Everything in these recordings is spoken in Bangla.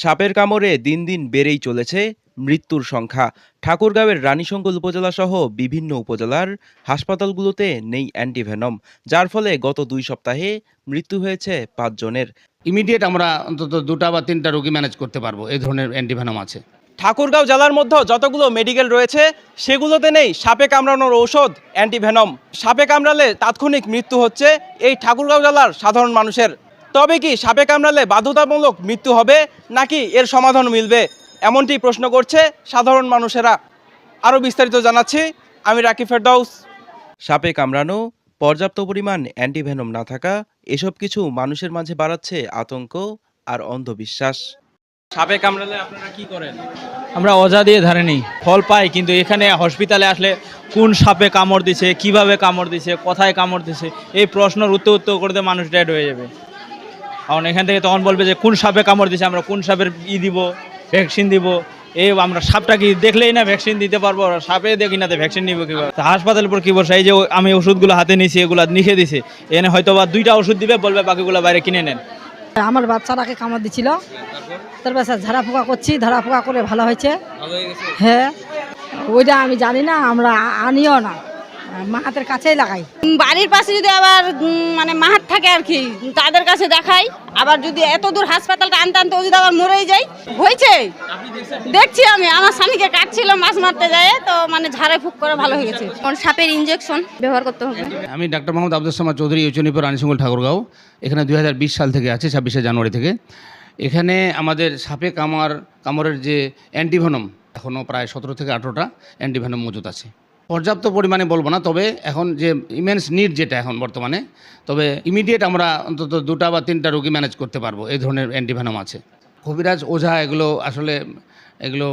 সাপের কামড়ে দিন দিন বেড়েই চলেছে মৃত্যুর সংখ্যা। ঠাকুরগাঁওয়ের রানীশঙ্কল উপজেলা সহ বিভিন্ন উপজেলার হাসপাতালগুলোতে নেই অ্যান্টিভেনম যার ফলে গত দুই সপ্তাহে মৃত্যু হয়েছে পাঁচজনের ইমিডিয়েট আমরা অন্তত দুটা বা তিনটা রোগী ম্যানেজ করতে পারব এই ধরনের অ্যান্টিভেনম আছে। ঠাকুরগাঁও জেলার মধ্যে যতগুলো মেডিকেল রয়েছে সেগুলোতে নেই সাপে কামড়ানোর ঔষধ অ্যান্টিভেনম। সাপে কামড়ালে তাৎক্ষণিক মৃত্যু হচ্ছে এই ঠাকুরগাঁও জেলার সাধারণ মানুষের। তবে কি সাপে কামড়ালে বাধ্যতামূলক মৃত্যু হবে নাকি এর সমাধান মিলবে? এমনটি প্রশ্ন করছে সাধারণ মানুষেরা। আরও বিস্তারিত জানাচ্ছি আমি রাকিব ফেরদাউস। সাপে কামড়ানো পর্যাপ্ত পরিমাণ অ্যান্টিভেনম না থাকা এসব কিছু মানুষের মাঝে বাড়াচ্ছে আতঙ্ক আর অন্ধবিশ্বাস। সাপে কামড়ালে আপনারা কি করেন? আমরা অজা দিয়ে ধারে নিই ফল পাই কিন্তু এখানে হসপিটালে আসলে কোন সাপে কামড় দিছে কীভাবে কামড় দিছে কোথায় কামড় দিছে এই প্রশ্নের উত্তর উত্তর করতে মানুষ ডেড হয়ে যাবে। কারণ এখান থেকে তখন বলবে যে কোন সাপে কামড় দিছে আমরা কোন সাপের ই দিব ভ্যাকসিন দিব। এই আমরা সাপটা কি দেখলেই না ভ্যাকসিন দিতে পারব? সাপে দেখি না ভ্যাকসিন নিব কীভাবে? হাসপাতালের উপর কি বসে এই যে আমি ওষুধগুলো হাতে নিয়েছি এগুলো লিখে দিছে। এনে হয়তো বা দুইটা ওষুধ দিবে বলবে বাকিগুলো বাইরে কিনে নেন। আমার বাচ্চাটাকে কামড় দিছিল। তারপর স্যার ঝাড়া ফুকা করছি ঝাড়া ফুকা করে ভালো হয়েছে। হ্যাঁ ওইটা আমি জানি না আমরা আনিও না। মা হাতের কাছেই লাগাই। বাড়ির পাশে যদি আবার মানে মাহাত থাকে আর কি তাদের কাছে দেখাই। আবার যদি এত দূর হাসপাতালটা আনতে আনতে যদি আবার মরেই যায় হয়েছে? দেখছি আমি আমার স্বামীকে কাটছিল মাছ মারতে যায় তো মানে ঝাড়ে ফুক করে ভালো হয়ে গেছে। সাপের ইনজেকশন ব্যবহার করতে হবে? আমি ডাক্তার মোহাম্মদ আব্দুল সামাদ চৌধুরী ইউচনিপুর রানীশঙ্কল ঠাকুরগাঁও। এখানে দুই হাজার বিশ সাল থেকে আছে ছাব্বিশে জানুয়ারি থেকে। এখানে আমাদের সাপে কামড় কামড়ের যে অ্যান্টিভেনম এখনও প্রায় সতেরো থেকে আঠেরোটা অ্যান্টিভেনম মজুত আছে। পর্যাপ্ত পরিমাণে বলব না, তবে এখন যে ইমেন্স নিড যেটা এখন বর্তমানে, তবে ইমিডিয়েট আমরা অন্তত দুটা বা তিনটা রোগী ম্যানেজ করতে পারব, এই ধরনের অ্যান্টিভেনম আছে। কবিরাজ, ওঝা, এগুলো আসলে, এগুলো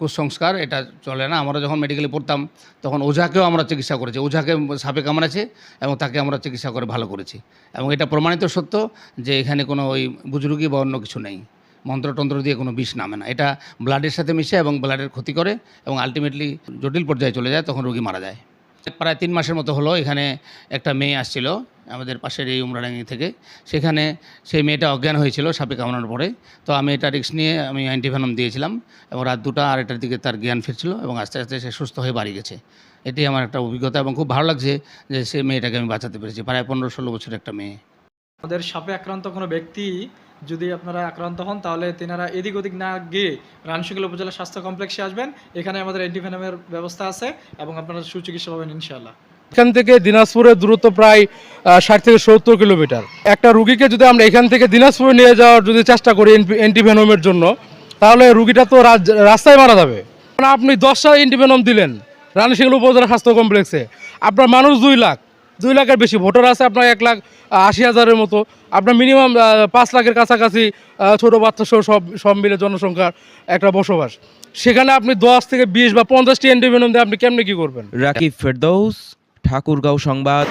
কুসংস্কার, এটা চলে না। আমরা যখন মেডিকেলে পড়তাম, তখন ওঝাকেও আমরা চিকিৎসা করেছি। ওঝাকে সাপে কামড়েছে এবং তাকে আমরা চিকিৎসা করে ভালো করেছি। এবং এটা প্রমাণিত সত্য যে এখানে কোনো ওই বুজরুগি বা অন্য কিছু নেই। মন্ত্রতন্ত্র দিয়ে কোনো বিষ নামে না। এটা ব্লাডের সাথে মিশে এবং ব্লাডের ক্ষতি করে এবং আলটিমেটলি জটিল পর্যায়ে চলে যায়, তখন রোগী মারা যায়। প্রায় তিন মাসের মতো হলো, এখানে একটা মেয়ে আসছিল, আমাদের পাশের এই উমরাডাঙ্গি থেকে। সেখানে সেই মেয়েটা অজ্ঞান হয়েছিল সাপে কামড়ানোর পরে। তো আমি এটা রিস্ক নিয়ে আমি অ্যান্টিভেনম দিয়েছিলাম এবং রাত দুটা আড়াইটার দিকে তার জ্ঞান ফিরছিল এবং আস্তে আস্তে সে সুস্থ হয়ে বাড়ি গেছে। এটি আমার একটা অভিজ্ঞতা এবং খুব ভালো লাগছে যে সে মেয়েটাকে আমি বাঁচাতে পেরেছি। প্রায় পনেরো ষোলো বছরের একটা মেয়ে। আমাদের সাপে আক্রান্ত কোনো ব্যক্তি যদি আপনারা আক্রান্ত হন, তাহলে তেনারা এদিক ওদিক না গিয়ে রানশিকল উপজেলা স্বাস্থ্য কমপ্লেক্সে আসবেন। এখানে আমাদের অ্যান্টিভেনামের ব্যবস্থা আছে এবং আপনারা সুচিকিৎসা পাবেন ইনশাআল্লাহ। এখান থেকে দিনাজপুরের দূরত্ব প্রায় ষাট থেকে সত্তর কিলোমিটার। একটা রুগীকে যদি আমরা এখান থেকে দিনাজপুরে নিয়ে যাওয়ার যদি চেষ্টা করি অ্যান্টিভেনমের জন্য, তাহলে রুগীটা তো রাস্তায় মারা যাবে। আপনি দশটা অ্যান্টিভেনম দিলেন রানীশিংল উপজেলা স্বাস্থ্য কমপ্লেক্সে। আপনার মানুষ দুই লাখ। দুই লাখের বেশি ভোটার আছে আপনার এক লাখ আশি হাজারের মতো। আপনার মিনিমাম পাঁচ লাখের কাছাকাছি ছোটো বাচ্চা সহ সব সব মিলে জনসংখ্যার একটা বসবাস। সেখানে আপনি দশ থেকে বিশ বা পঞ্চাশটি অ্যান্টিভেনম দিয়ে আপনি কেমনে কী করবেন? রাকিব ফেরদৌস ঠাকুরগাঁও সংবাদ।